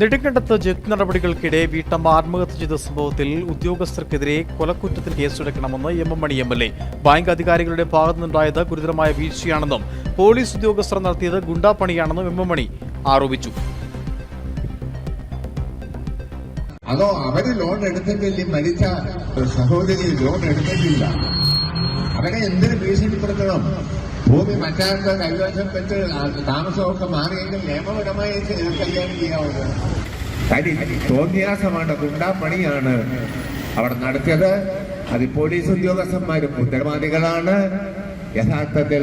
നെടുങ്കണ്ടത്ത് ജപ്തി നടപടികൾക്കിടെ വീട്ടമ്മ ആത്മഹത്യ ചെയ്ത സംഭവത്തിൽ ഉദ്യോഗസ്ഥർക്കെതിരെ കൊലക്കുറ്റത്തിന് കേസെടുക്കണമെന്ന് M M Mani M L A. Bank അധികാരികളുടെ ഭാഗത്തുനിന്നുണ്ടായത് ഗുരുതരമായ വീഴ്ചയാണെന്നും പോലീസ് ഉദ്യോഗസ്ഥർ നടത്തിയത് ഗുണ്ടാപ്പണിയാണെന്നും എം എം മണി ആരോപിച്ചു. അതോ അവർ ലോൺ എടുത്തിട്ടില്ല മരിച്ച സഹോദരി ലോൺ എടുത്തിട്ടില്ല? അവരെ എന്തിനു ഭീഷണിപ്പെടുത്തണം? ഭൂമി മറ്റാൾക്ക് കൈവശം വെച്ച് താമസമൊക്കെ മാറിയെങ്കിൽ നിയമപരമായി കല്യാണം ചെയ്യാവുന്നത്. കരി തോന്നിയാസമാണ് ഗുണ്ടാപ്പണിയാണ് അവിടെ നടത്തിയത്. അത് പോലീസ് ഉദ്യോഗസ്ഥന്മാരും ഉത്തരവാദികളാണ്. യഥാർത്ഥത്തിൽ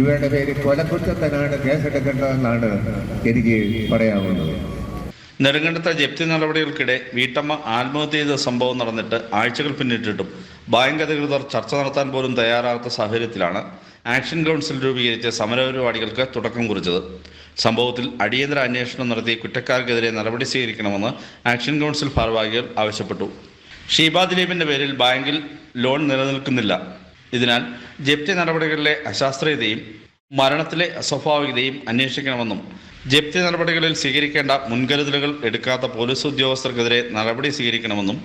ഇവരുടെ പേര് കൊലക്കുറ്റത്തിനാണ് കേസെടുക്കേണ്ടതെന്നാണ് എനിക്ക് പറയാവുന്നത് നെടുങ്കണ്ടത്തെ ജപ്തി നടപടികൾക്കിടെ വീട്ടമ്മ ആത്മഹത്യ ചെയ്ത സംഭവം നടന്നിട്ട് ആഴ്ചകൾ പിന്നിട്ടിട്ടും ബാങ്ക് അധികൃതർ ചർച്ച നടത്താൻ പോലും തയ്യാറാകാത്ത സാഹചര്യത്തിലാണ് ആക്ഷൻ കൗൺസിൽ രൂപീകരിച്ച സമരപരിപാടികൾക്ക് തുടക്കം കുറിച്ചത്. സംഭവത്തിൽ അടിയന്തര അന്വേഷണം നടത്തി കുറ്റക്കാർക്കെതിരെ നടപടി സ്വീകരിക്കണമെന്ന് ആക്ഷൻ കൗൺസിൽ ഭാരവാഹികൾ ആവശ്യപ്പെട്ടു. ഷീബ ദിലീപിന്റെ പേരിൽ ബാങ്കിൽ ലോൺ നിലനിൽക്കുന്നില്ല. ഇതിനാൽ ജപ്തി നടപടികളിലെ അശാസ്ത്രീയതയും മരണത്തിലെ അസ്വാഭാവികതയും അന്വേഷിക്കണമെന്നും ജപ്തി നടപടികളിൽ സ്വീകരിക്കേണ്ട മുൻകരുതലുകൾ എടുക്കാത്ത പോലീസ് ഉദ്യോഗസ്ഥർക്കെതിരെ നടപടി സ്വീകരിക്കണമെന്നും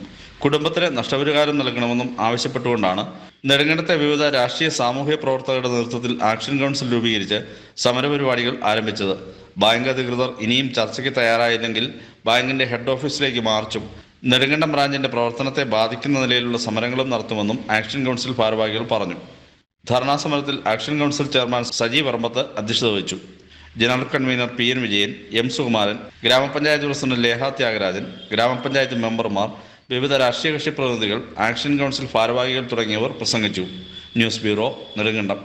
കുടുംബത്തിന് നഷ്ടപരിഹാരം നൽകണമെന്നും ആവശ്യപ്പെട്ടുകൊണ്ടാണ് നെടുങ്കണ്ടത്തെ വിവിധ രാഷ്ട്രീയ സാമൂഹ്യ പ്രവർത്തകരുടെ നേതൃത്വത്തിൽ ആക്ഷൻ കൗൺസിൽ രൂപീകരിച്ച് സമരപരിപാടികൾ ആരംഭിച്ചത്. ബാങ്ക് അധികൃതർ ഇനിയും ചർച്ചയ്ക്ക് തയ്യാറായില്ലെങ്കിൽ ബാങ്കിന്റെ ഹെഡ് ഓഫീസിലേക്ക് മാർച്ചും നെടുങ്കണ്ടം ബ്രാഞ്ചിന്റെ പ്രവർത്തനത്തെ ബാധിക്കുന്ന നിലയിലുള്ള സമരങ്ങളും നടത്തുമെന്നും ആക്ഷൻ കൗൺസിൽ ഭാരവാഹികൾ പറഞ്ഞു. ധർണാ സമരത്തിൽ action council chairman Saji Parambath അധ്യക്ഷത വഹിച്ചു. General convener P N Vijayan M Sukumaran ഗ്രാമപഞ്ചായത്ത് പ്രസിഡന്റ് ലേഹ ത്യാഗരാജൻ ഗ്രാമപഞ്ചായത്ത് മെമ്പർമാർ വിവിധ രാഷ്ട്രീയ കക്ഷി പ്രതിനിധികൾ ആക്ഷൻ കൗൺസിൽ ഭാരവാഹികൾ തുടങ്ങിയവർ പ്രസംഗിച്ചു. News bureau Nedumkandam.